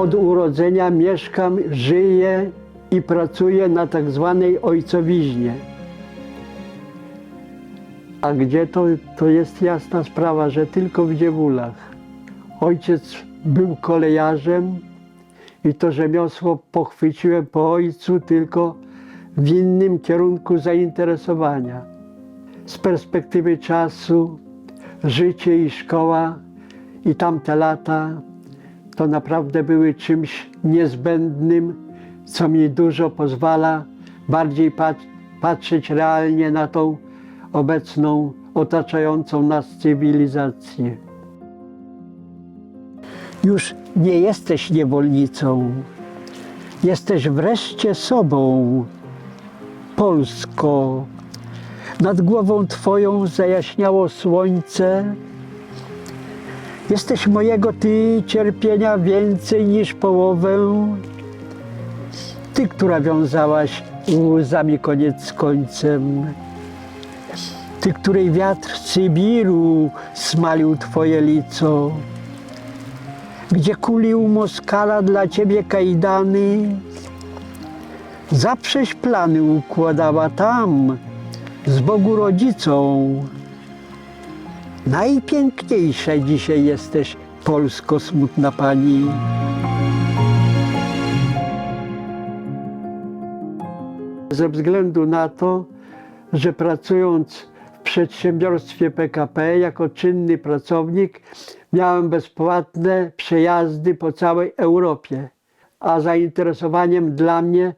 od urodzenia mieszkam, żyję i pracuję na tak zwanej ojcowiźnie. A gdzie to, to jest jasna sprawa, że tylko w Dziewulach. Ojciec był kolejarzem i to rzemiosło pochwyciłem po ojcu tylko w innym kierunku zainteresowania. Z perspektywy czasu, życie i szkoła i tamte lata to naprawdę były czymś niezbędnym, co mi dużo pozwala bardziej pat- patrzeć realnie na tą obecną, otaczającą nas cywilizację. Już nie jesteś niewolnicą, jesteś wreszcie sobą, Polsko. Nad głową Twoją zajaśniało słońce. Jesteś mojego Ty cierpienia więcej niż połowę. Ty, która wiązałaś łzami koniec z końcem. Ty, której wiatr Sybiru smalił Twoje lico. Gdzie kulił Moskala dla Ciebie kajdany. Zaprześ plany układała tam, z Bogu rodzicą. Najpiękniejsza dzisiaj jesteś, Polsko smutna pani. Ze względu na to, że pracując w przedsiębiorstwie PKP jako czynny pracownik, miałem bezpłatne przejazdy po całej Europie. A zainteresowaniem dla mnie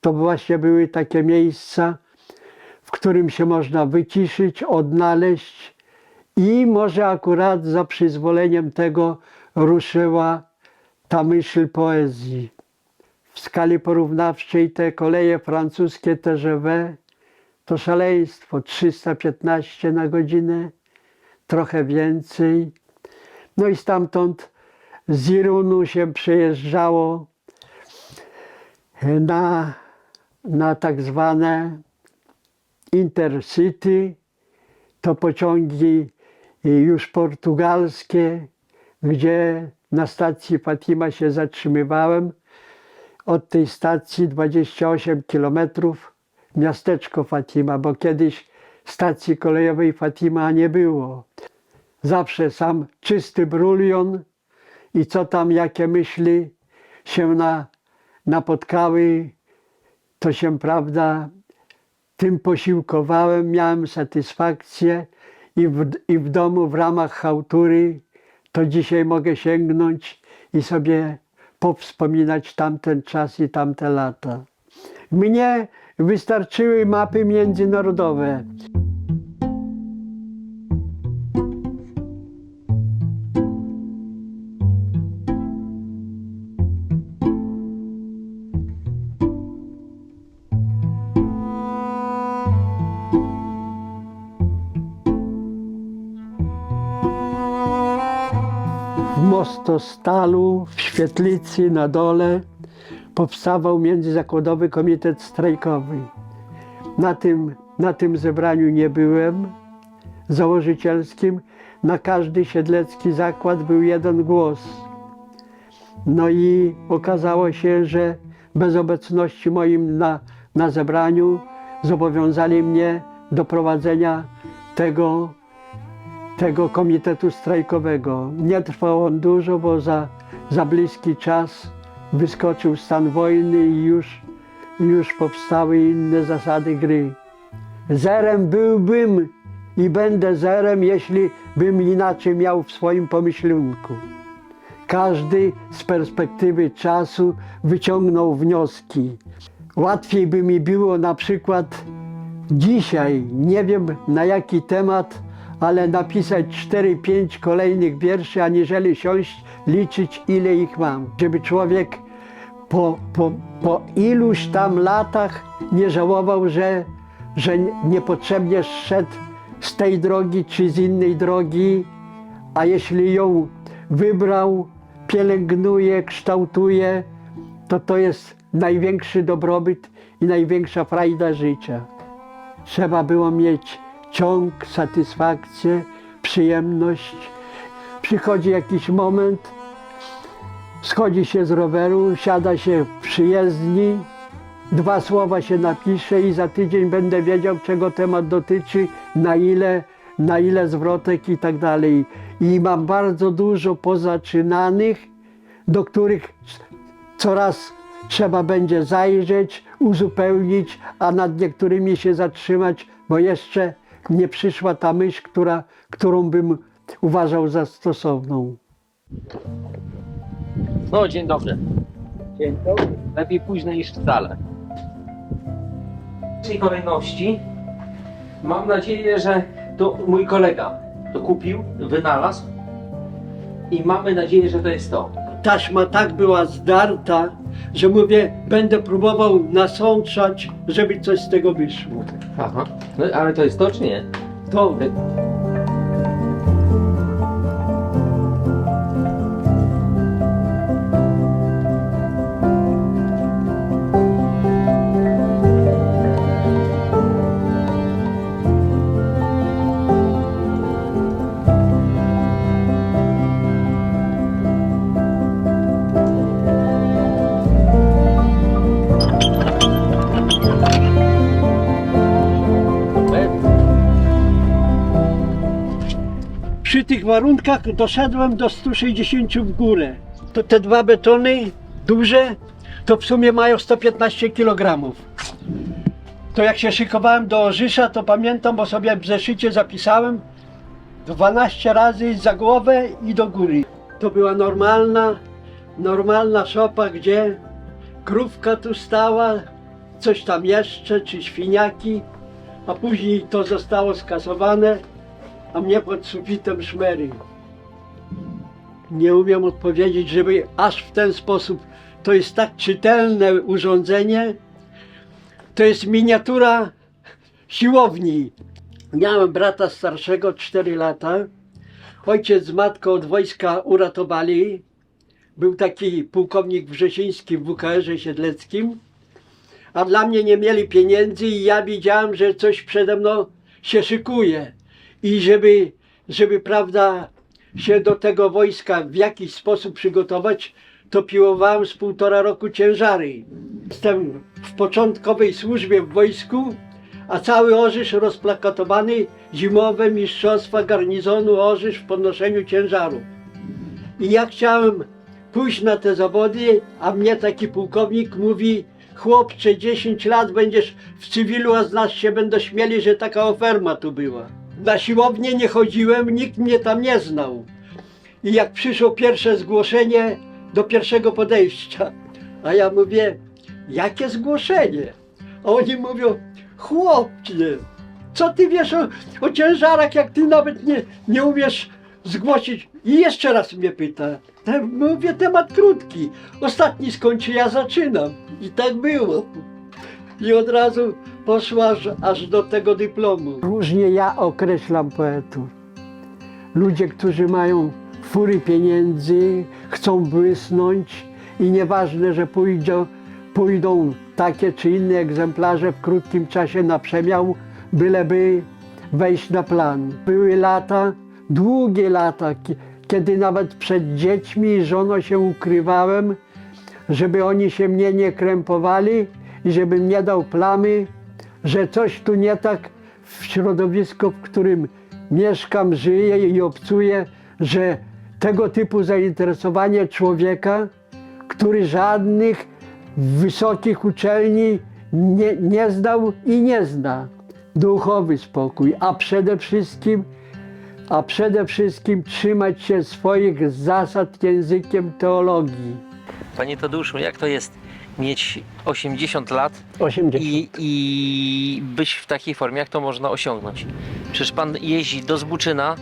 to właśnie były takie miejsca, w którym się można wyciszyć, odnaleźć i może akurat za przyzwoleniem tego ruszyła ta myśl poezji. W skali porównawczej te koleje francuskie TGV to szaleństwo 315 na godzinę, trochę więcej. No i stamtąd z Irunu się przejeżdżało na, na tak zwane Intercity, to pociągi już portugalskie, gdzie na stacji Fatima się zatrzymywałem. Od tej stacji 28 kilometrów miasteczko Fatima, bo kiedyś stacji kolejowej Fatima nie było. Zawsze sam czysty brulion i co tam, jakie myśli się na, napotkały, to się, prawda, tym posiłkowałem, miałem satysfakcję i w, i w domu w ramach chałtury to dzisiaj mogę sięgnąć i sobie powspominać tamten czas i tamte lata. Mnie wystarczyły mapy międzynarodowe. W Mostostalu, w Świetlicy na dole powstawał Międzyzakładowy Komitet Strajkowy. Na tym, na tym zebraniu nie byłem założycielskim. Na każdy siedlecki zakład był jeden głos. No i okazało się, że bez obecności moim na, na zebraniu zobowiązali mnie do prowadzenia tego tego komitetu strajkowego. Nie trwał on dużo, bo za, za bliski czas wyskoczył stan wojny i już, już powstały inne zasady gry. Zerem byłbym i będę zerem, jeśli bym inaczej miał w swoim pomyślunku. Każdy z perspektywy czasu wyciągnął wnioski. Łatwiej by mi było na przykład dzisiaj, nie wiem na jaki temat, ale napisać 4-5 kolejnych wierszy, aniżeli siąść, liczyć ile ich mam. Żeby człowiek po, po, po iluś tam latach nie żałował, że, że niepotrzebnie szedł z tej drogi czy z innej drogi, a jeśli ją wybrał, pielęgnuje, kształtuje, to to jest największy dobrobyt i największa frajda życia. Trzeba było mieć ciąg, satysfakcję, przyjemność. Przychodzi jakiś moment, schodzi się z roweru, siada się w przyjezdni, dwa słowa się napisze i za tydzień będę wiedział, czego temat dotyczy, na ile, na ile zwrotek i tak dalej. I mam bardzo dużo pozaczynanych, do których coraz trzeba będzie zajrzeć, uzupełnić, a nad niektórymi się zatrzymać, bo jeszcze nie przyszła ta myśl, która, którą bym uważał za stosowną. No, dzień dobry. Dzień dobry. Lepiej późno niż wcale. W pierwszej kolejności mam nadzieję, że to mój kolega to kupił, wynalazł i mamy nadzieję, że to jest to. Taśma tak była zdarta, że mówię, będę próbował nasączać, żeby coś z tego wyszło. Aha. No, ale to jest to czy nie? To warunkach doszedłem do 160 w górę. To te dwa betony duże, to w sumie mają 115 kg. To jak się szykowałem do Orzysza, to pamiętam, bo sobie w zeszycie zapisałem 12 razy za głowę i do góry. To była normalna, normalna szopa, gdzie krówka tu stała, coś tam jeszcze, czy świniaki, a później to zostało skasowane a mnie pod sufitem szmery. Nie umiem odpowiedzieć, żeby aż w ten sposób. To jest tak czytelne urządzenie. To jest miniatura siłowni. Miałem brata starszego 4 lata. Ojciec z matką od wojska uratowali. Był taki pułkownik Wrzesiński w WKR-ze Siedleckim. A dla mnie nie mieli pieniędzy i ja widziałem, że coś przede mną się szykuje i żeby, żeby prawda, się do tego wojska w jakiś sposób przygotować, to piłowałem z półtora roku ciężary. Jestem w początkowej służbie w wojsku, a cały Orzysz rozplakatowany zimowe mistrzostwa garnizonu Orzysz w podnoszeniu ciężaru. I ja chciałem pójść na te zawody, a mnie taki pułkownik mówi chłopcze 10 lat będziesz w cywilu, a z nas się będą śmieli, że taka oferma tu była. Na siłownię nie chodziłem, nikt mnie tam nie znał. I jak przyszło pierwsze zgłoszenie do pierwszego podejścia, a ja mówię, jakie zgłoszenie? A oni mówią, chłopcze, co ty wiesz o, o ciężarach, jak ty nawet nie, nie umiesz zgłosić? I jeszcze raz mnie pyta. Mówię, temat krótki. Ostatni skończy, ja zaczynam. I tak było. I od razu poszła aż, do tego dyplomu. Różnie ja określam poetów. Ludzie, którzy mają fury pieniędzy, chcą błysnąć i nieważne, że pójdą, pójdą takie czy inne egzemplarze w krótkim czasie na przemiał, byleby wejść na plan. Były lata, długie lata, ki- kiedy nawet przed dziećmi i żoną się ukrywałem, żeby oni się mnie nie krępowali i żebym nie dał plamy, że coś tu nie tak w środowisku, w którym mieszkam, żyję i obcuję, że tego typu zainteresowanie człowieka, który żadnych wysokich uczelni nie, nie i nie zna. Duchowy spokój, a przede wszystkim a przede wszystkim trzymać się swoich zasad językiem teologii. Panie Tadeuszu, jak to jest mieć 80 lat 80. i, i być w takiej formie, jak to można osiągnąć? Przecież pan jeździ do Zbuczyna,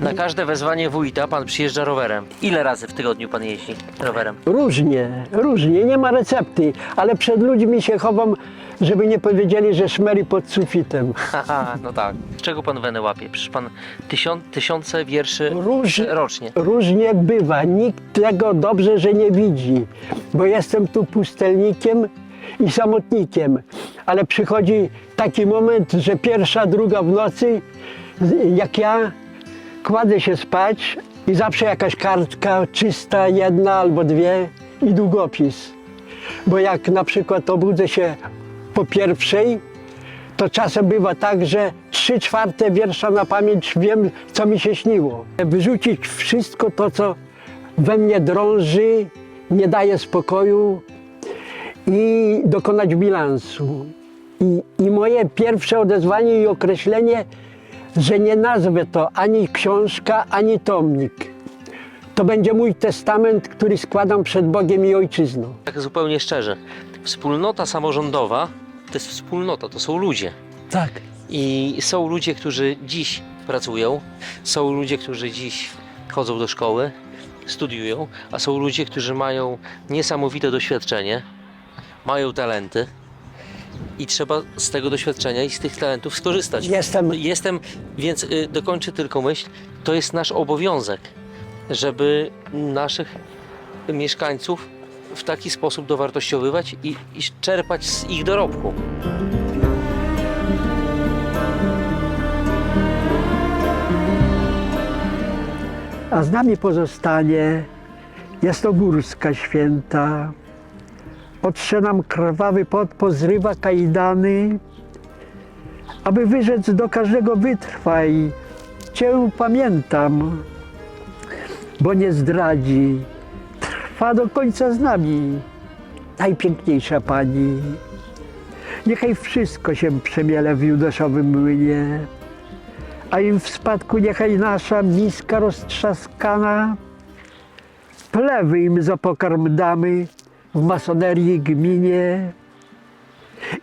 na każde wezwanie wójta pan przyjeżdża rowerem. Ile razy w tygodniu pan jeździ rowerem? Różnie, różnie, nie ma recepty, ale przed ludźmi się chowam, żeby nie powiedzieli, że szmeri pod sufitem. Haha, no tak. Z czego pan wenę łapie? Przecież pan tysiąc, tysiące wierszy Róż, rocznie. różnie bywa, nikt tego dobrze, że nie widzi, bo jestem tu pustelnikiem i samotnikiem, ale przychodzi taki moment, że pierwsza, druga w nocy, jak ja kładę się spać, I zawsze jakaś kartka czysta, jedna albo dwie i długopis. Bo jak na przykład obudzę się po pierwszej, to czasem bywa tak, że trzy czwarte wiersza na pamięć wiem, co mi się śniło. Wyrzucić wszystko to, co we mnie drąży, nie daje spokoju i dokonać bilansu. I, I moje pierwsze odezwanie i określenie, że nie nazwę to ani książka, ani tomnik. To będzie mój testament, który składam przed Bogiem i Ojczyzną. Tak zupełnie szczerze. Wspólnota samorządowa to jest wspólnota, to są ludzie. Tak. I są ludzie, którzy dziś pracują, są ludzie, którzy dziś chodzą do szkoły, studiują, a są ludzie, którzy mają niesamowite doświadczenie, mają talenty i trzeba z tego doświadczenia i z tych talentów skorzystać. Jestem Jestem, więc y, dokończę tylko myśl, to jest nasz obowiązek, żeby naszych mieszkańców w taki sposób dowartościowywać i, i czerpać z ich dorobku. A z nami pozostanie, jest to górska święta. Potrze nam krwawy pot, pozrywa kajdany, aby wyrzec do każdego wytrwaj. Cię pamiętam, bo nie zdradzi. Trwa do końca z nami, najpiękniejsza Pani. Niechaj wszystko się przemiele w judaszowym młynie a im w spadku niechaj nasza miska roztrzaskana, plewy im za pokarm damy w masonerii gminie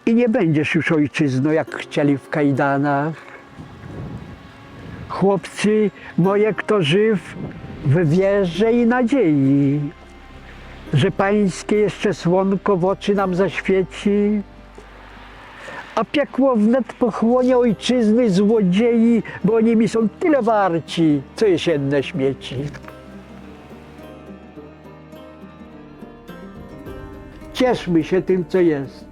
i nie będziesz już ojczyzno, jak chcieli w kajdanach. Chłopcy moje, kto żyw w wierze i nadziei, że pańskie jeszcze słonko w oczy nam zaświeci, a piekło wnet pochłonie ojczyzny złodziei, bo oni mi są tyle warci, co jesienne śmieci. Cieszmy się tym, co jest.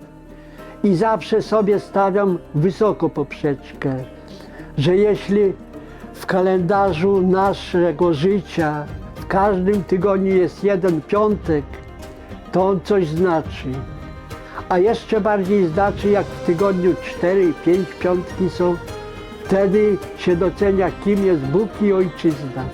I zawsze sobie stawiam wysoko poprzeczkę, że jeśli w kalendarzu naszego życia każdym tygodniu jest jeden piątek, to on coś znaczy. A jeszcze bardziej znaczy, jak w tygodniu 4, 5 piątki są, wtedy się docenia, kim jest Bóg i Ojczyzna.